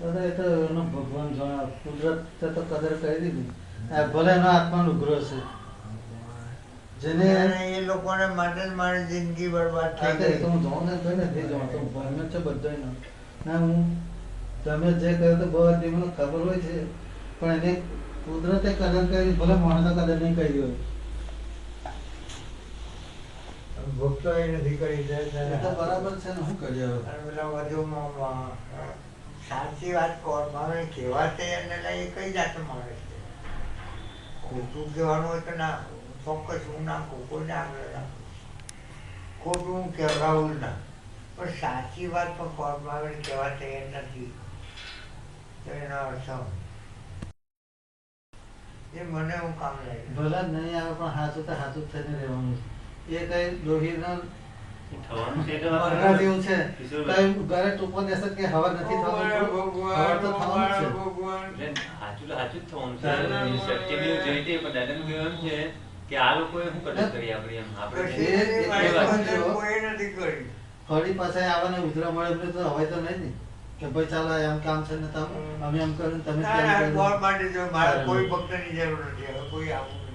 દાદા એ તો એનો ભગવાન જાણે કુદરતે તો કદર કરી દીધી. ભલે એનો આત્માનો ગ્રહ છે. જેને એ લોકોને માટે જ મારી જિંદગી બરબાદ થઈ ગઈ. તો હું જોઉં ને તો નથી જોઉં તો ભણ્યો છે બધાયનો. ના હું તમે જે કહ્યું તો બધી મને ખબર હોય છે પણ એને કુદરતે કદર કરી ભલે માણસે કદર નહીં કરી હોય. ભક્તો એ નથી કરી તો બરાબર છે ને શું કરી હવે પેલા વધુમાં સાચી વાત કોર્ટમાં કેવા છે લઈ એ કઈ જાતનો માણસ છે? ખોટું કહેવાનું હોય તો ના, ચોક્કસ હું ના કોઈને આગળ ના ખોટું હું ના. પણ સાચી વાત પણ કોર્ટમાં આવીને કહેવા તૈયાર નથી. તો એનો અર્થ એ મને હું કામ લાગે. ભલે નહીં આવે, પણ હાથું તો હાથું થઈને રહેવાનું એ કઈ ડોહીના થવાનું છે એટલે મરઘા જેવું છે. ઘરે ટૂંકો દેશે કે હવા નથી થવાનું હવા તો થવાનું છે. એટલે સાચું તો સાચું જ થવાનું છે. તારે- એ સત્યમેવ જયતે પણ દાદાનું કહેવું છે કે આ લોકોએ શું કદર કરી આપણી એમ? આપણે કશી? એ- એની એ મારી વાત પાસે છે. કોઈ નથી કરી. ફરી પાછા આવે ને ઉધરા મળે તો હવે તો નહીં ને? કે ભાઈ ચાલો એમ કામ છે ને તમે અમે એમ કર્યું તમે માટે જો મારે કોઈ ભક્તની જરૂર નથી. હવે કોઈ આવું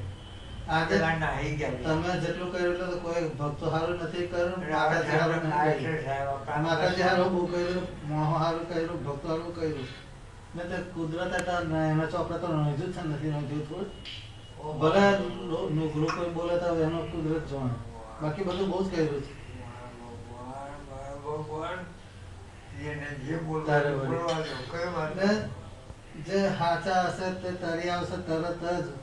તમે જેટલું કર્યું એટલે કોઈ ભક્તો સારું નથી કર્યું માતાજી સારું સાહેબ નથી આ છે કર્યું. સાહેબ, આ કામ માતાજી કરશે. સારું બહુ કર્યું મોહ સારું કર્યું ભક્તો સારું કર્યું. ને તે કુદરત એના ચોપડા તો નોંધ્યું જ નથી નોંધ્યું થોડું ભલે નો- કોઈ બોલે તો એનો કુદરત જોણે. બાકી બધું બહુ જ કર્યું છે. જે હાચા હશે તે તરી આવશે તરત જ.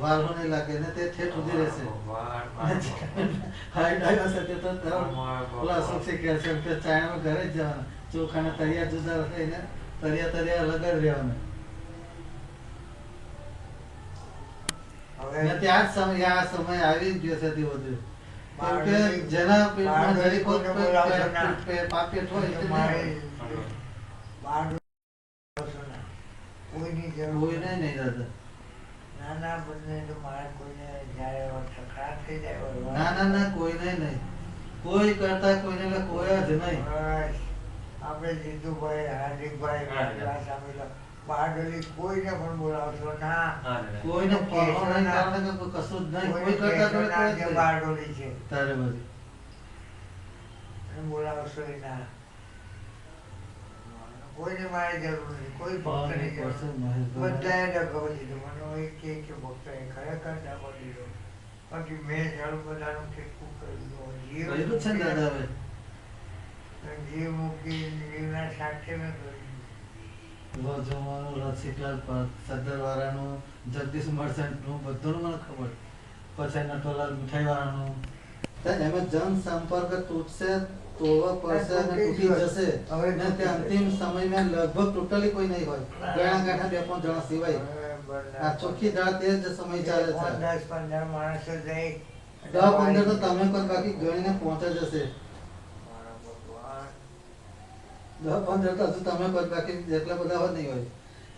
વારો નહીં લાગે ને તે ઠેઠ સુધી રહેશે. હાઈ ડાઈ હશે તે તો ઓલા અશોક સિંહ કહે છે કે ચાયણામાં ઘરે જ જવાના. ચોખાના તરિયા જુદા થઈને તરિયા તરિયા અલગ જ રહેવાના. હવે ત્યાં સમય આ સમય આવી જ ગયો છે તે બધું જેના પેટમાં જરી પેટ હોય. કોઈની જરૂર ના ના ના કોઈ નહીં નહીં. કોઈ કરતા કોઈને એટલે કોઈ જ નહીં. આપણે જીતુભાઈ હાર્દિકભાઈ બારડોલી કોઈને પણ બોલાવશો ના. કોઈને કારણે કશું જ નહીં. કોઈ કરતા. બારડોલી છે. તારે બધી. બોલાવશો ના. કોઈને મારી જરૂર નથી કોઈ ભક્તની જરૂર. બધાએ ડગો દીધો મને હોય કે કે ભક્તએ ખરેખર ડગો દીધો બાકી મેં જરૂર બધાનું ઠીકું કર્યું જીવ દાદા હવે જીવ મૂકી જીવના સાથે મેં કર્યું રોજવાનું રસિકલાલ સરદારવાળાનું જગદીશ મર્ચન્ટનું બધુંનું મને ખબર. પછી નટોલાલ મીઠાઈવાળાનું. એમ જન સંપર્ક તૂટશે પડશે અને તૂટી જશે. હવે ને તે અંતિમ સમયમાં લગભગ ટોટલી કોઈ નહીં હોય. ગણા ગાંઠા બે પાંચ જણા સિવાય. આ ચોખ્ખી દાળ તે જ સમય ચાલે છે. દસ પંદર માણસો જાય દસ પંદર તો તમે કોઈ બાકી ગણીને પહોંચે જશે. દસ પંદર તો હજુ તમે કોઈ બાકી જેટલા બધા હોય નહીં હોય.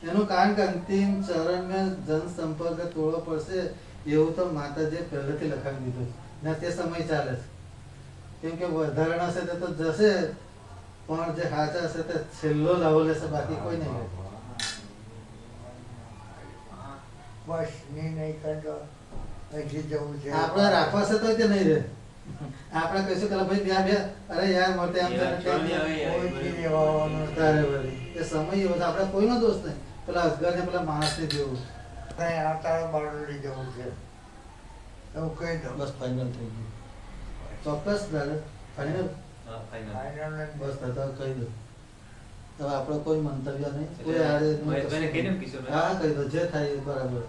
એનું કારણ કે અંતિમ ચરણમાં જન સંપર્ક તોડવો પડશે એવું તો માતાજીએ પહેલેથી લખાવી દીધું છે. ને તે સમય ચાલે છે. કેમ કે વધારાના છે તે તો જશે પણ જે સાચા હશે તે છેલ્લો લાવો લેશે બાકી કોઈ નહીં લે. બસની નહીં કરતો હજી જવું છે. આપણે રાખવા છે તો તે નહીં રહે. આપણે કહીશું કે ભાઈ બે. અરે યાર મળતે આમ છે છે. તારે વળી. એ સમય એવો છે આપણે કોઈનો દોષ નહીં. પેલા અસગર ને પેલા માણસ ને જેવું કઈ આવતા બારડોલી જવું છે. એવું કહી દો બસ ફાઇનલ થઈ ગયું. ચોક્કસ દાદા ફાઇનલ હા, final. ફાઇનલ જ. બસ દાદા કહી દો હવે આપણે કોઈ મંતવ્ય નહીં. કોઈ. હા કહી દો. જે થાય એ બરાબર.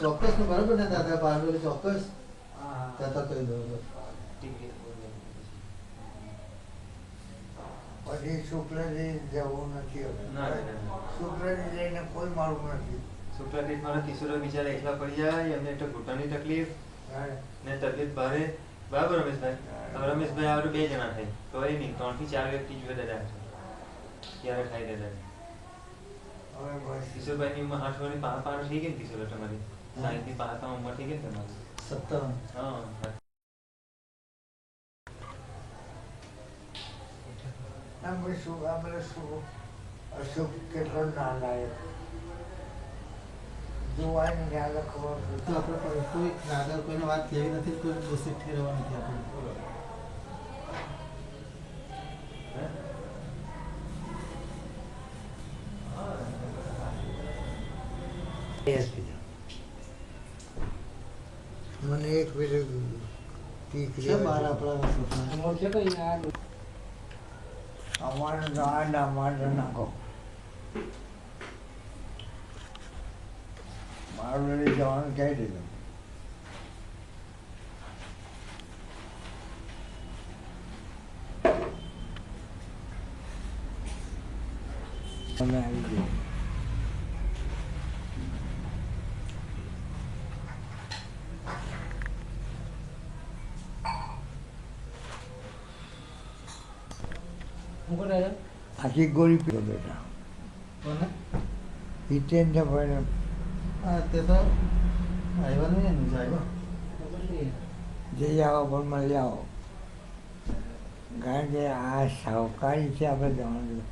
ચોક્કસ ને બરાબર ને દાદા? પાડોલી ચોક્કસ? તો કહી દો. બસ. ઠીક છે, પછી શુક્લજી જવું નથી હવે. શુક્લજી જઈને કોઈ મારું નથી. શુક્લાતીત મારા કિશોરો બિચારા એકલા પડી જાય એમને એક ઘૂંટણની તકલીફ. ને તબિયત ભારે. બરાબર રમેશભાઈ? હવે રમેશભાઈ આવડે બે જણા થાય. તો એ નહીં ત્રણથી ચાર વ્યક્તિ જોઈએ દાદા ત્યારે થાય દાદા કિશોરભાઈ ની આઠ વર્ષની પાંચ પાંચ થઈ ગઈ ને કિશોર તમારી? સાહીઠની પાંચ પાંચ ઉંમર થઈ ગઈ ને તમારી? સત્તાવન હા. ના ભાઈ શું આપણે શું? અશુભ કેટલો નાલાયક. જોવાય ને ત્યાં ખબર તો આપણે કોઈ- આગળ કોઈને વાત કહેવી નથી કોઈ દોષિત ઠેરવવા નથી આપણે. મને એક સપના અમારે ના ના મારે નાખો. I really don't get it. আজি গৰীব এতিয়া পাৰিম તે તો આવ્યા નહીં એનું આવ્યો આવો પણ મળી આવો. કારણ કે આ સાવકારી છે આપણે જવાનું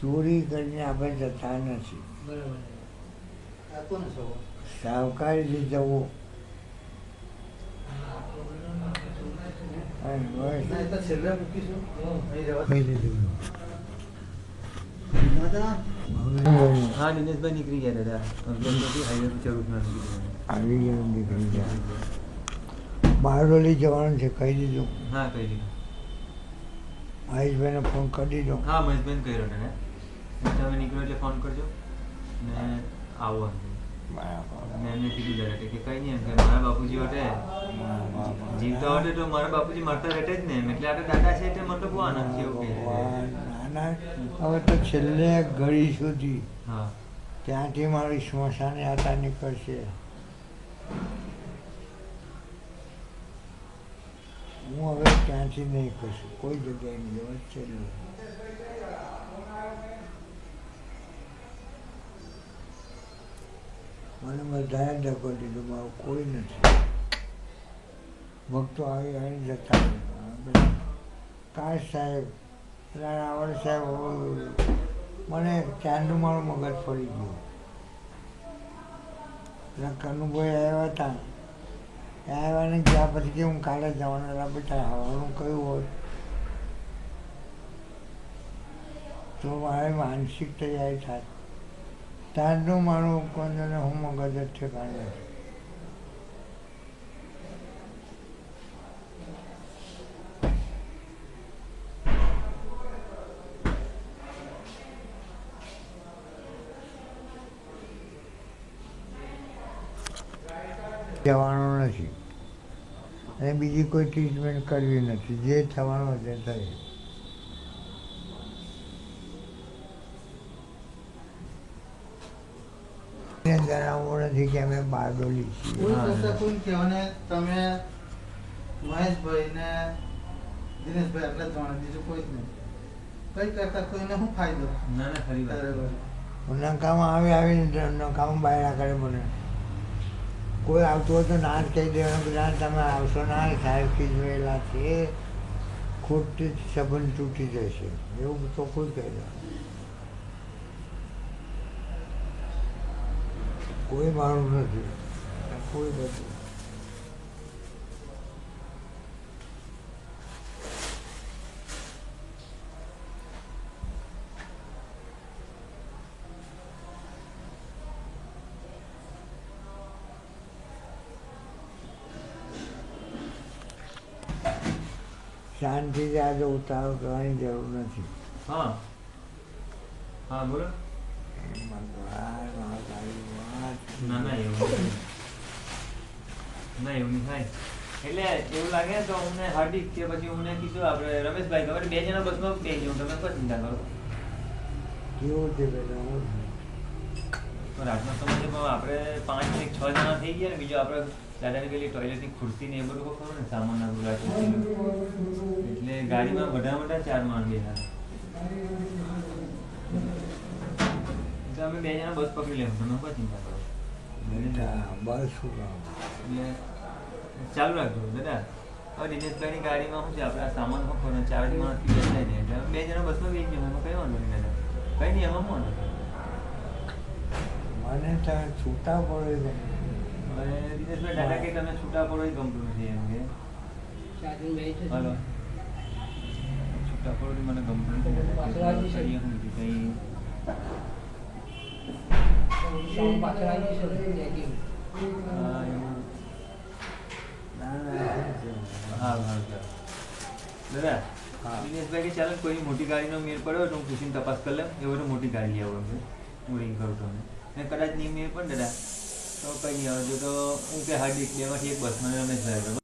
ચોરી કરીને આપણે જતા નથી. કોને સાવકારીથી જવું. છેલ્લે મૂકીશું. હા દિનેશભાઈ નીકળી ગયા દાદા. અગિયાર હાઈવે પર ચડું ના નીકળી આવી ગયા નીકળી ગયા. બારડોલી જવાનું છે કહી દીધું. હા કહી દીધું. મહેશભાઈને ફોન કરી દીધો. હા મહેશભાઈ કર્યો ને. તમે નીકળો એટલે ફોન કરજો. ને આવો ને એમને કીધું જરા કે કઈ નહીં એમ કે મારા બાપુજી વટે. જીવતા વટે તો મારા બાપુજી મરતા રહેટે જ ને એમ. એટલે આપણે દાદા છે એટલે મતલબ બહુ આનંદ છે એવું કહે હવે તો છેલ્લે ઘડી સુધી ત્યાંથી મારી સ્મશાન યાત્રા નીકળશે. હું હવે ત્યાંથી નહીં કરશું કોઈ જગ્યાએ નહીં. જવા છેલ્લું. મને બધાએ ધકો દીધો. મારું કોઈ નથી. ભક્તો આવી આવી જતા કાશ સાહેબ રાવળ સાહેબ જોઈએ મને ત્યાંનું મારું મગજ ફરી ગયું. પેલા કનુભાઈ આવ્યા હતા. આવ્યા ને ગયા પછી કે હું કાલે જવાનું બેટા, હવાનું કયું હોય? તો મારે માનસિક તૈયારી થાય. ચાંદનું મારું કોને હું મગજ જ ઠેકાણે જવાનું નથી. અને બીજી કોઈ ટ્રીટમેન્ટ કરવી નથી. જે થવાનું તે થાય. જણાવવું નથી કે અમે બારડોલી છીએ. તમે મહેશભાઈ ને દિનેશભાઈ એટલે ત્રણ જાણે બીજું કોઈ જ નહીં. કઈ કરતા કોઈને શું ફાયદો? ના ના ખરી વાત બરાબર. નકામાં આવી આવીને નકામાં બહાર કરે મને. કોઈ આવતું હોય તો ના જ કહી દેવાનું ના, તમે આવશો ના સાહેબ જોયેલા છે. ખોટી સંબંધ તૂટી જશે. એવું તો કોઈ કહી દે કોઈ મારું નથી. કોઈ નથી. શાંતિથી આજે ઉતાવળ કરવાની જરૂર નથી. હા. હા બોલો. ના ના એવું ના એવું નહીં થાય. એટલે એવું લાગે તો અમને હાર્દિક કે પછી અમને કીધું આપણે રમેશભાઈ ખબર બે જણા બસમાં બે જણ તમે કોઈ ચિંતા કરો. કેવું છે બેટા રાતના સમયે આપણે પાંચ એક છ જણા થઈ ગયા ને બીજું આપણે દાદાની પેલી ટોયલેટની ખુરશી ને એ બધું ખબર ને સામાન ના બધું એટલે ગાડીમાં બધા મોટા ચાર માણ એટલે અમે બે જણા બસ પકડી લેવું તમે કોઈ ચિંતા કરો બસ એટલે ચાલુ રાખજો દાદા. હવે દિનેશભાઈની ગાડીમાં શું છે? આપણે સામાન મૂકવાનો ચાર માણસ માણસથી બેસાય ને. એટલે બે જણા બસમાં બેસી જવું એમાં કઈ વાંધો નહીં દાદા. કઈ નહીં એમાં શું મને ત્યાં છૂટા પડે દિનેશભાઈ દાદા કે તમે છૂટા પડો એ ગમતું નથી એમ કે. હલો. છૂટા પડો મને ગમતું નથી. દાદા. પાછળ આવી જશે. કરીએ શું બીજું કંઈ. પાછળ આવી જશે હા એવું. દિનેશભાઈ કે ચાલો કોઈ મોટી ગાડીનો મેળ પડ્યો તો હું પૂછીને તપાસ કરી લઉં. એવું મોટી ગાડી લેવો એમ છે. હું રિંગ કરું તમને. ને કદાચ નહીં મેળ પણ દાદા. તો કંઈ નહીં હવે જો તો હું કે હાર્દિક બેમાંથી એક બસમાં રમેશભાઈ બરાબર